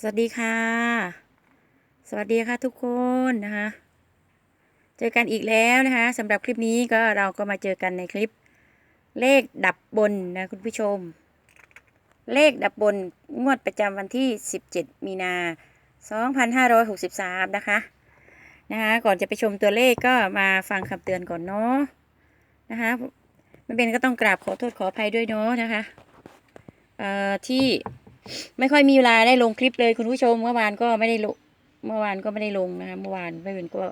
สวัสดีค่ะ สวัสดีค่ะทุกคนนะคะ เจอกันอีกแล้วนะคะสำหรับคลิปนี้ก็เราก็มาเจอกันในคลิป เลขดับบนนะคุณผู้ชม เลขดับบนงวดประจำวันที่ 17 มีนา 2563 นะคะนะคะก่อนจะไปชมตัวเลขก็มาฟังคำเตือนก่อนเนาะนะคะไม่เป็นก็ต้องกราบขอโทษขออภัยด้วยเนาะนะคะเอ่อที่ ไม่ค่อยมีเวลาได้ลงคลิปเลยคุณผู้ชมเมื่อวานก็ไม่ได้ลงเมื่อวานก็ไม่ได้ลงนะคะเมื่อวานไม่เป็นก็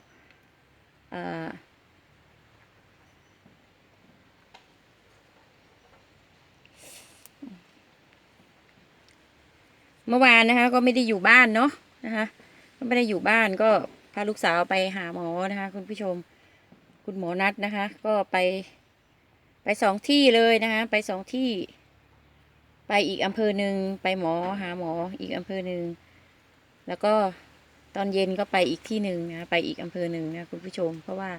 เมื่อวานนะคะ ก็ไม่ได้อยู่บ้านเนาะนะคะก็ไม่ได้อยู่บ้านก็พาลูกสาวไปหาหมอนะคะ คุณผู้ชม คุณหมอนัดนะคะ ก็ไปไปสองที่เลยนะคะ ไปสองที่ ไปอีกอำเภอหนึ่งไปหมอหาหมออีกอำเภอหนึ่งแล้วก็ตอนเย็นก็ไปอีกที่หนึ่งนะไปอีกอำเภอหนึ่งนะคุณผู้ชม เพราะว่า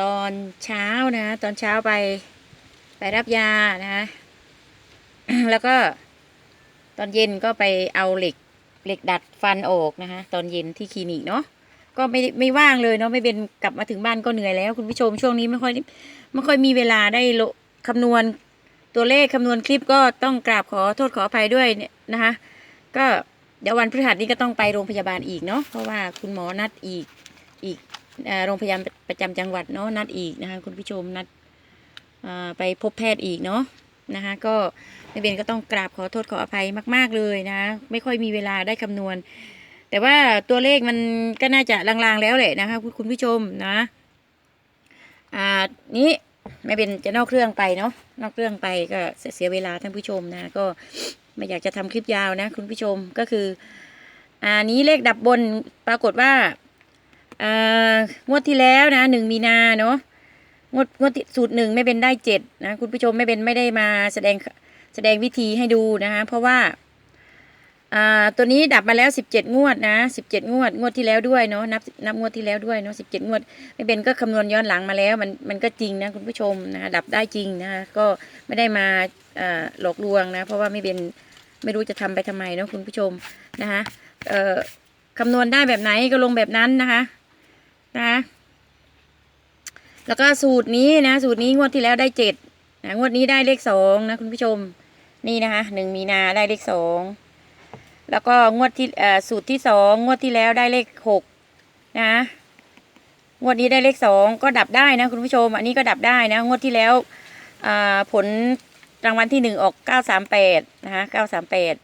ตอนเช้านะตอนเช้าไปไปรับยานะแล้วก็ตอนเย็นก็ไปเอาเหล็กเหล็กดัดฟันออกนะคะตอนเย็นที่คลินิกเนาะก็ไม่ไม่ว่างเลยเนาะไม่เป็นกลับมาถึงบ้านก็เหนื่อยแล้ว คุณผู้ชมช่วงนี้ไม่ค่อยไม่ค่อยมีเวลาได้โลคำนวณ ตัวเลขคำนวณคลิปก็ต้องกราบขอโทษขออภัยด้วยเนี่ยนะคะก็เดี๋ยววันพฤหัสนี้ก็ต้องไปโรงพยาบาลอีกเนาะเพราะว่าคุณหมอนัดอีกอีกโรงพยาบาลประจำจังหวัดเนาะนัดอีกนะคะคุณผู้ชมนัดไปพบแพทย์อีกเนาะนะคะก็ในเบนก็ต้องกราบขอโทษขออภัยมาก ๆเลยนะไม่ค่อยมีเวลาได้คำนวณ แต่ว่าตัวเลขมันก็น่าจะลางๆแล้วแหละนะคะคุณผู้ชมนะอ่านี้ ไม่เป็นจะนอกเครื่องไปเนาะนอกเครื่องไปก็เสียเวลาท่านผู้ชมนะก็ไม่อยากจะทำคลิปยาวนะ คุณผู้ชมก็คืออ่านี้เลขดับบนปรากฏว่าอ่างวดที่แล้วนะหนึ่งมีนาเนาะงวดงวดสูตรหนึ่งไม่เป็นได้เจ็ดนะคุณผู้ชมไม่เป็นไม่ได้มาแสดงแสดงวิธีให้ดูนะคะเพราะว่า อ่าตัวนี้ดับมาแล้วสิบเจ็ดงวดนะสิบเจ็ดงวด งวดที่แล้วด้วยเนาะนับนับงวดที่แล้วด้วยเนาะสิบเจ็ดงวด ไม่เป็นก็คำนวณย้อนหลังมาแล้วมันมันก็จริงนะคุณผู้ชมนะดับได้จริงนะคะก็ไม่ได้มาเอ่อหลอกลวงนะ เพราะว่าไม่เป็นไม่รู้จะทำไปทำไมเนาะคุณผู้ชมนะคะเอ่อคำนวณได้แบบไหนก็ลงแบบนั้นนะคะนะคะแล้วก็สูตรนี้นะ สูตรนี้งวดที่แล้วได้เจ็ดนะงวดนี้ได้เลขสองนะคุณผู้ชมนี่นะคะหนึ่งมีนาได้เลขสอง แล้วก็งวดที่สูตรที่สองงวดที่แล้วได้เลขหกนะ งวดนี้ได้เลขสองก็ดับได้นะคุณผู้ชม อันนี้ก็ดับได้นะ งวดที่แล้วผลรางวัลที่หนึ่งออกเก้าสามแปดนะคะเก้าสามแปด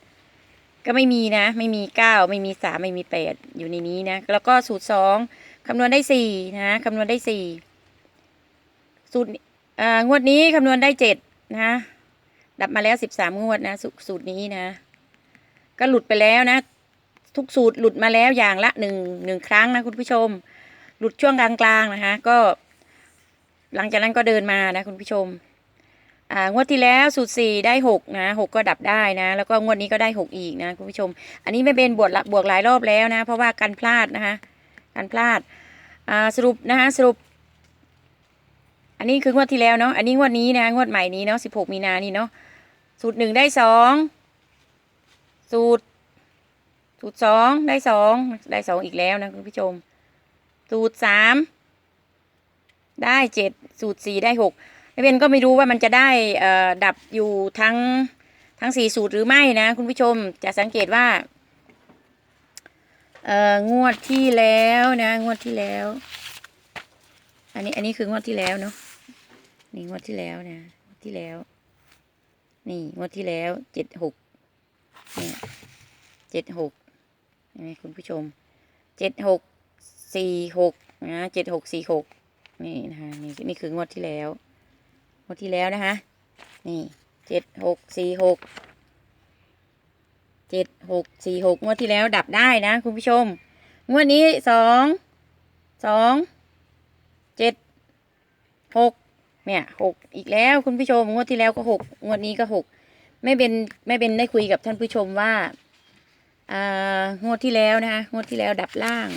ก็ไม่มีนะ ไม่มีเก้าไม่มีสามไม่มีแปดอยู่ในนี้นะ แล้วก็สูตรสองคำนวณได้สี่นะคำนวณได้สี่สูตรงวดนี้คำนวณได้เจ็ดนะ ดับมาแล้วสิบสามงวดนะสสูตรนี้นะ ก็หลุดไปแล้วนะ ทุกสูตรหลุดมาแล้วอย่างละหนึ่งหนึ่งครั้งนะคุณผู้ชม หลุดช่วงกลางๆนะคะ ก็ หลังจากนั้นก็เดินมานะคุณผู้ชม อ่างวดที่แล้วสูตรสี่ได้หกนะหกก็ดับได้นะ แล้วก็งวดนี้ก็ได้หกอีกนะคุณผู้ชม อันนี้ไม่เป็นบวกละบวกหลายรอบแล้วนะ เพราะว่าการพลาดนะคะการพลาดอ่าสรุปนะคะสรุป อันนี้คืองวดที่แล้วเนาะอันนี้งวดนี้นะงวดใหม่นี้เนาะสิบหกมีนานี่เนาะสูตรหนึ่งได้สอง สูตร สูตรสองได้สองได้สองอีกแล้วนะคุณผู้ชม สูตรสามได้เจ็ดสูตรสี่ได้หกไม่เป็นก็ไม่รู้ว่ามันจะได้เอ่อดับอยู่ทั้งทั้งสี่สูตรหรือไม่นะ คุณผู้ชมจะสังเกตว่า เอ่องวดที่แล้วนะ งวดที่แล้ว อันนี้อันนี้คืองวดที่แล้วเนาะนี่งวดที่แล้วนะงวดที่แล้ว นี่งวดที่แล้วเจ็ดหก นี่เจ็ดหกเห็นไหมคุณผู้ชมเจ็ดหกสี่หกนะเจ็ดหกสี่หกนี่นะคะนี่นี่คืองวดที่แล้วงวดที่แล้วนะคะ นี่เจ็ดหกสี่หกเจ็ดหกสี่หกงวดที่แล้วดับได้นะคุณผู้ชม งวดนี้สองสองเจ็ดหกเนี่ยหกอีกแล้วคุณผู้ชมงวดที่แล้วก็หกงวดนี้ก็หก ไม่เป็นไม่เป็นได้คุยกับท่านผู้ชมว่าอ่างวดที่แล้วนะคะงวดที่แล้วดับล่าง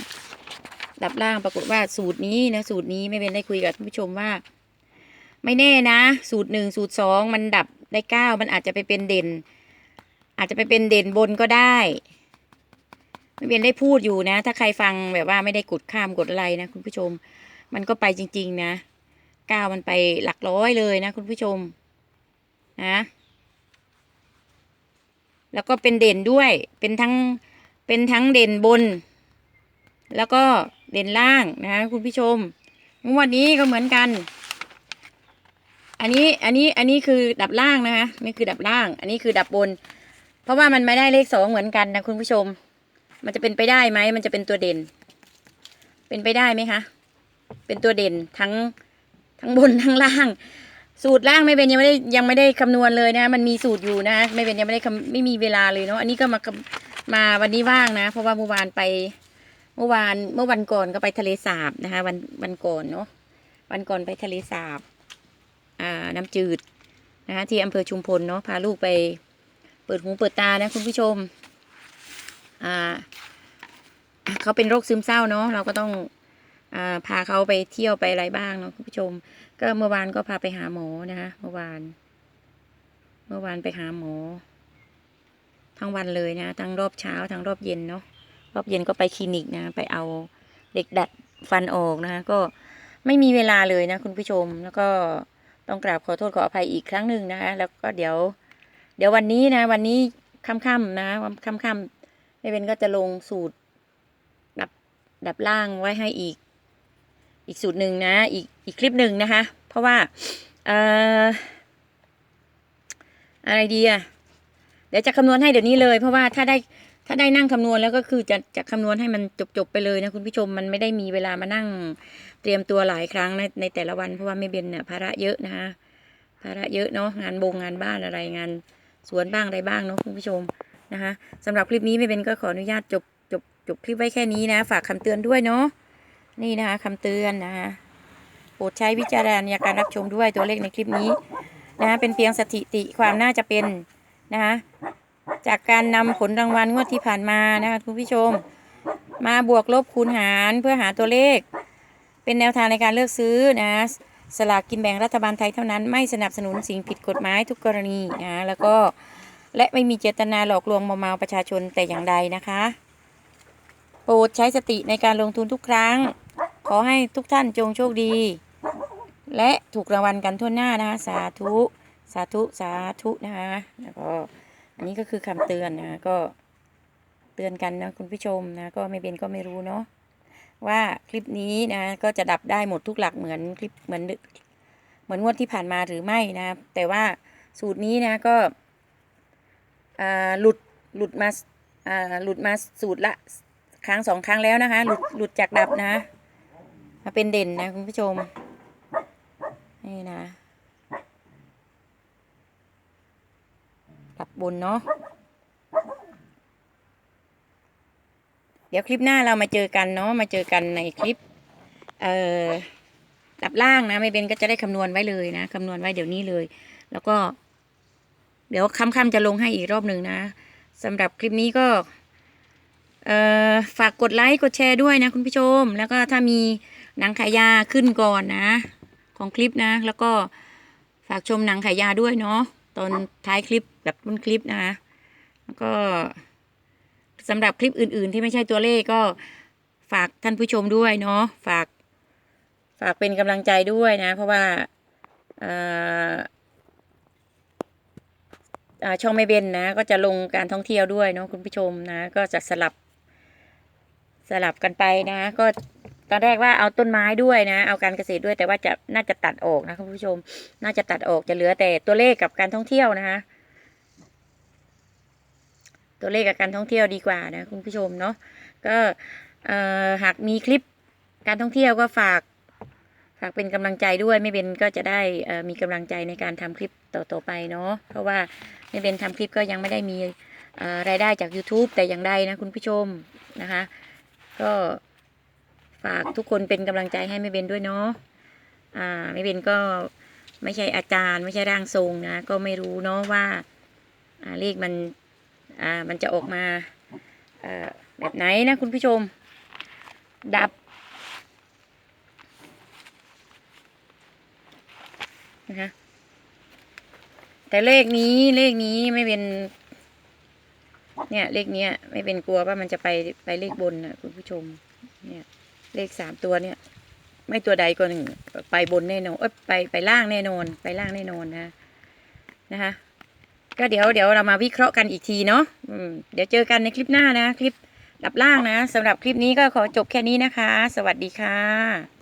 ดับล่างปรากฏว่าสูตรนี้นะสูตรนี้ไม่เป็นได้คุยกับท่านผู้ชมว่า ไม่แน่นะ สูตรหนึ่งสูตรสองมันดับได้เก้ามันอาจจะไปเป็นเด่น อาจจะไปเป็นเด่นบนก็ได้ไม่เป็นได้พูดอยู่นะ ถ้าใครฟังแบบว่าไม่ได้กดข้ามกดอะไรนะคุณผู้ชม มันก็ไปจริง ๆ นะก้าวมันไปหลักร้อยเลยนะคุณผู้ชม นะ แล้วก็เป็นเด่นด้วย เป็นทั้ง เป็นทั้งเด่นบน แล้วก็เด่นล่างนะคุณผู้ชม งวดนี้ก็เหมือนกัน อันนี้ อันนี้ อันนี้คือดับล่างนะคะ นี่คือดับล่าง อันนี้คือดับบน เพราะว่ามันไม่ได้เลขสองเหมือนกันนะคุณผู้ชม มันจะเป็นไปได้ไหม มันจะเป็นตัวเด่น เป็นไปได้ไหมคะ เป็นตัวเด่นทั้ง ทั้งบนทั้งล่าง สูตรล่างไม่เป็นยังไม่ได้ยังไม่ได้คำนวณเลยนะมันมีสูตรอยู่นะไม่เป็นยังไม่ได้คำไม่มีเวลาเลยเนาะอันนี้ก็มามาวันนี้ว่างนะ เพราะว่าเมื่อวานไปเมื่อวานเมื่อวันก่อนก็ไปทะเลสาบนะคะ วันวันก่อนเนาะวันก่อนไปทะเลสาบอ่าน้ำจืดนะคะที่อำเภอชุมพลเนาะพาลูกไปเปิดหูเปิดตานะคุณผู้ชมอ่าเขาเป็นโรคซึมเศร้าเนาะเราก็ต้องอ่าพาเขาไปเที่ยวไปอะไรบ้างเนาะคุณผู้ชม ก็เมื่อวานก็พาไปหาหมอนะคะ เมื่อวาน เมื่อวานไปหาหมอ ทั้งวันเลยนะ ทั้งรอบเช้า ทั้งรอบเย็นเนาะ รอบเย็นก็ไปคลินิกนะ ไปเอาเด็กดัดฟันออกนะคะ ก็ไม่มีเวลาเลยนะคุณผู้ชม แล้วก็ต้องกราบขอโทษขออภัยอีกครั้งหนึ่งนะคะ แล้วก็เดี๋ยว เดี๋ยววันนี้นะ วันนี้ค่ำๆนะค่ำๆไม่เป็นก็จะลงสูตรดับดับล่างไว้ให้อีก อีกสูตรหนึ่งนะ อีกอีกคลิปหนึ่งนะคะ เพราะว่าเอ่ออะไรดีอะเดี๋ยวจะคำนวณให้เดี๋ยวนี้เลย เพราะว่าถ้าได้ถ้าได้นั่งคำนวณแล้วก็คือจะจะคำนวณให้มันจบๆไปเลยนะคุณผู้ชมมันไม่ได้มีเวลามานั่งเตรียมตัวหลายครั้งในในแต่ละวันเพราะว่าไม่เบนเนี่ยภาระเยอะนะคะภาระเยอะเนาะงานบงงานบ้านอะไรงานสวนบ้างอะไรบ้างเนาะคุณผู้ชมนะคะสำหรับคลิปนี้ไม่เบนก็ขออนุญาตจบจบจบคลิปไว้แค่นี้นะ ฝากคำเตือนด้วยเนาะ นี่นะคะคำเตือนนะคะโปรดใช้วิจารณญาณการรับชมด้วยตัวเลขในคลิปนี้นะคะเป็นเพียงสถิติความน่าจะเป็นนะคะจากการนำผลรางวัลงวดที่ผ่านมานะคะคุณผู้ชม มาบวกลบคูณหารเพื่อหาตัวเลข เป็นแนวทางในการเลือกซื้อนะสลากกินแบ่งรัฐบาลไทยเท่านั้นไม่สนับสนุนสิ่งผิดกฎหมายทุกกรณีนะแล้วก็และไม่มีเจตนาหลอกลวงมอมเมาประชาชนแต่อย่างใดนะคะ โปรดใช้สติในการลงทุนทุกครั้ง ขอให้ทุกท่านจงโชคดี และถูกรางวัลกันทั่วหน้านะคะ สาธุ สาธุ สาธุนะคะแล้วก็อันนี้ก็คือคำเตือนนะก็เตือนกันนะคุณผู้ชมนะก็ไม่เป็นก็ไม่รู้เนาะว่าคลิปนี้นะก็จะดับได้หมดทุกหลักเหมือนคลิปเหมือนเหมือนงวดที่ผ่านมาหรือไม่นะแต่ว่าสูตรนี้นะก็หลุดหลุดมาอ่าหลุดมาสูตรละครั้งสองครั้งแล้วนะคะ หลุดหลุดจากดับนะ มาเป็นเด่นนะคุณผู้ชม นี่นะดับบนเนาะ เดี๋ยวคลิปหน้าเรามาเจอกันเนาะ มาเจอกันในคลิป เอ่อดับล่างนะไม่เป็นก็จะได้คำนวณไว้เลยนะคำนวณไว้เดี๋ยวนี้เลย แล้วก็ เดี๋ยวค่ำๆจะลงให้อีกรอบหนึ่งนะสำหรับคลิปนี้ก็เอ่อฝากกดไลค์ กดแชร์ด้วยนะคุณผู้ชม แล้วก็ถ้ามี หนังขายยาขึ้นก่อนนะ ของคลิปนะ แล้วก็ฝากชมหนังขายยาด้วยเนาะตอนท้ายคลิปแบบต้นคลิปนะคะแล้วก็สำหรับคลิปอื่น ๆ ที่ไม่ใช่ตัวเลขก็ฝากท่านผู้ชมด้วยเนาะฝาก ฝากเป็นกำลังใจด้วยนะ เพราะว่าเอ่ออ่าช่องไม่เบนนะ ก็จะลงการท่องเที่ยวด้วยเนาะคุณผู้ชมนะ ก็จะสลับ สลับกันไปนะ ก็ ตอนแรกว่าเอาต้นไม้ด้วยนะ เอาการเกษตรด้วยแต่ว่าจะน่าจะตัดออกนะคุณผู้ชม น่าจะตัดออกจะเหลือแต่ตัวเลขกับการท่องเที่ยวนะคะ ตัวเลขกับการท่องเที่ยวดีกว่านะคุณผู้ชมเนาะก็หากมีคลิปการท่องเที่ยวก็ฝากฝากเป็นกำลังใจด้วยไม่เป็นก็จะได้มีกำลังใจในการทำคลิปต่อๆไปเนาะเพราะว่าไม่เป็นทำคลิปก็ยังไม่ได้มีรายได้จาก YouTube แต่อย่างใดนะคุณผู้ชมนะคะ ก็ ฝากทุกคนเป็นกำลังใจให้ไม่เป็นด้วยเนาะอ่าไม่เป็นก็ไม่ใช่อาจารย์ ไม่ใช่ร่างทรงนะ ก็ไม่รู้เนาะว่าอ่าเลขมันอ่ามันจะออกมาอ่อแบบไหนนะคุณผู้ชม ดับนะคะแต่เลขนี้เลขนี้ไม่เป็น เนี่ยเลขเนี้ย ไม่เป็นกลัวว่ามันจะไปไปเลขบนนะคุณผู้ชม เนี่ย เลขสามตัวเนี่ย ไม่ตัวใดก็หนึ่ง ไปบนแน่นอนเอ้ยไปไปล่างแน่นอน ไปล่างแน่นอนนะนะคะก็เดี๋ยวเดี๋ยวเรามาวิเคราะห์กันอีกทีเนาะเดี๋ยวเจอกันในคลิปหน้านะ คลิปดับล่างนะสำหรับคลิปนี้ก็ขอจบแค่นี้นะคะ สวัสดีค่ะ